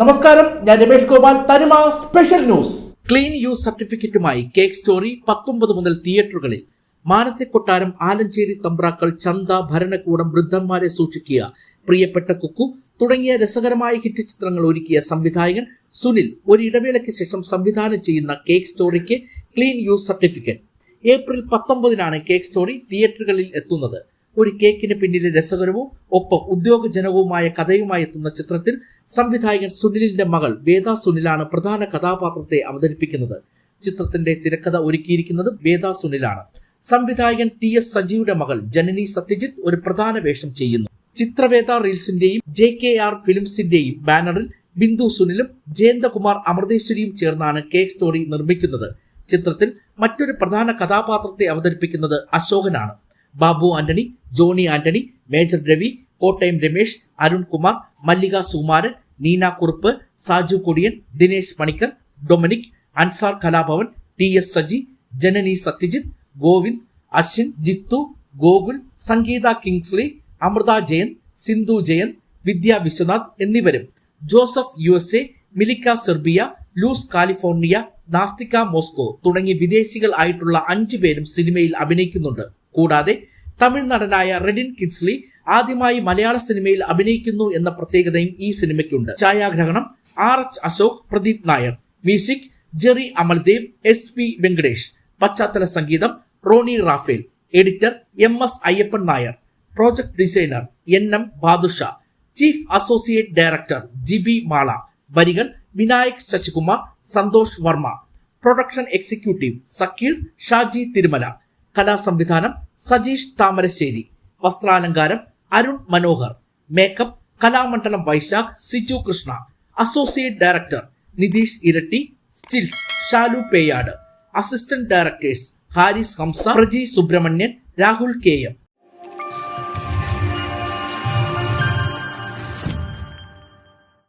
നമസ്കാരം ഞാൻ Ramesh Gopal Thanima special news. Clean U സർട്ടിഫിക്കറ്റുമായി cake story പത്തൊമ്പത് മുതൽ തിയേറ്ററുകളിൽ. മാനത്തെ കൊട്ടാരം ആലഞ്ചേരി തമ്പ്രാക്കൾ ചന്ത ഭരണകൂടം വൃദ്ധന്മാരെ സൂക്ഷിക്കുക. പ്രിയപ്പെട്ട കുക്കു തുടങ്ങിയ രസകരമായ ഹിറ്റ് ചിത്രങ്ങൾ ഒരുക്കിയ സംവിധായകൻ സുനിൽ ഒരു ഇടവേളയ്ക്ക് ശേഷം സംവിധാനം ചെയ്യുന്ന കേക്ക് സ്റ്റോറിക്ക് ക്ലീൻ യൂസ് സർട്ടിഫിക്കറ്റ്. ഏപ്രിൽ പത്തൊമ്പതിനാണ് കേക്ക് സ്റ്റോറി തിയേറ്ററുകളിൽ എത്തുന്നത്. ഒരു കേക്കിന് പിന്നിലെ രസകരവും ഒപ്പം ഉദ്യോഗജനകവുമായ കഥയുമായി എത്തുന്ന ചിത്രത്തിൽ സംവിധായകൻ സുനിലിന്റെ മകൾ വേദ സുനിലാണ് പ്രധാന കഥാപാത്രത്തെ അവതരിപ്പിക്കുന്നത്. ചിത്രത്തിന്റെ തിരക്കഥ ഒരുക്കിയിരിക്കുന്നത് വേദ സുനിലാണ്. സംവിധായകൻ ടി എസ് സജിയുടെ മകൾ ജനനി സത്യജിത്ത് ഒരു പ്രധാന വേഷം ചെയ്യുന്നു. ചിത്രവേദ റീൽസിന്റെയും ജെ കെ ആർ ഫിലിംസിന്റെയും ബാനറിൽ ബിന്ദു സുനിലും ജയന്തകുമാർ അമൃതേശ്വരിയും ചേർന്നാണ് കേക്ക് സ്റ്റോറി നിർമ്മിക്കുന്നത്. ചിത്രത്തിൽ മറ്റൊരു പ്രധാന കഥാപാത്രത്തെ അവതരിപ്പിക്കുന്നത് അശോകനാണ്. Babu Antony Johny Antony major Ravi Kottayam Ramesh Arunkumar Mallika Sukumaran Neena Kurup Saju Kodiyan Dinesh Panicker Dominic Ansar Kalabhavan T S Saji Janani Satyajith Govind Ashwin Jithu Gokul Sangeetha Kingsley Amritha Jayan Sindhu Jayan Vidya Vishwanath എന്നിവരും. Joseph U S A Milica Serbia Luz California നാസ്തിക Moscow തുടങ്ങി വിദേശികൾ ആയിട്ടുള്ള അഞ്ചു പേരും സിനിമയിൽ അഭിനയിക്കുന്നുണ്ട്. കൂടാതെ തമിഴ് നടനായ റെഡിൻ കിഡ്സ്ലി ആദ്യമായി മലയാള സിനിമയിൽ അഭിനയിക്കുന്നു എന്ന പ്രത്യേകതയും ഈ സിനിമയ്ക്കുണ്ട്. ഛായാഗ്രഹണം R H Ashok Pradeep Nair. Music Jerry Amaldev S P Venkatesh. പശ്ചാത്തല സംഗീതം Rony Raphael. Editor M S Ayyappan Nair. Project designer N M Badusha. Chief associate director G B Mala. വരികൾ Vinayak Sasikumar Santhosh Varma. Production executive Sakkeer Shaji Thirumala. കലാസംവിധാനം Sajeesh Thamarassery. വസ്ത്രാലങ്കാരം Arun Manohar. Makeup Kalamandalam Vaisakh Siju Krishna. Associate director Nitheesh Iritty stills Shalu Peyad. Assistant directors Haris Hamsa Praji Subrahmanian Rahul K M.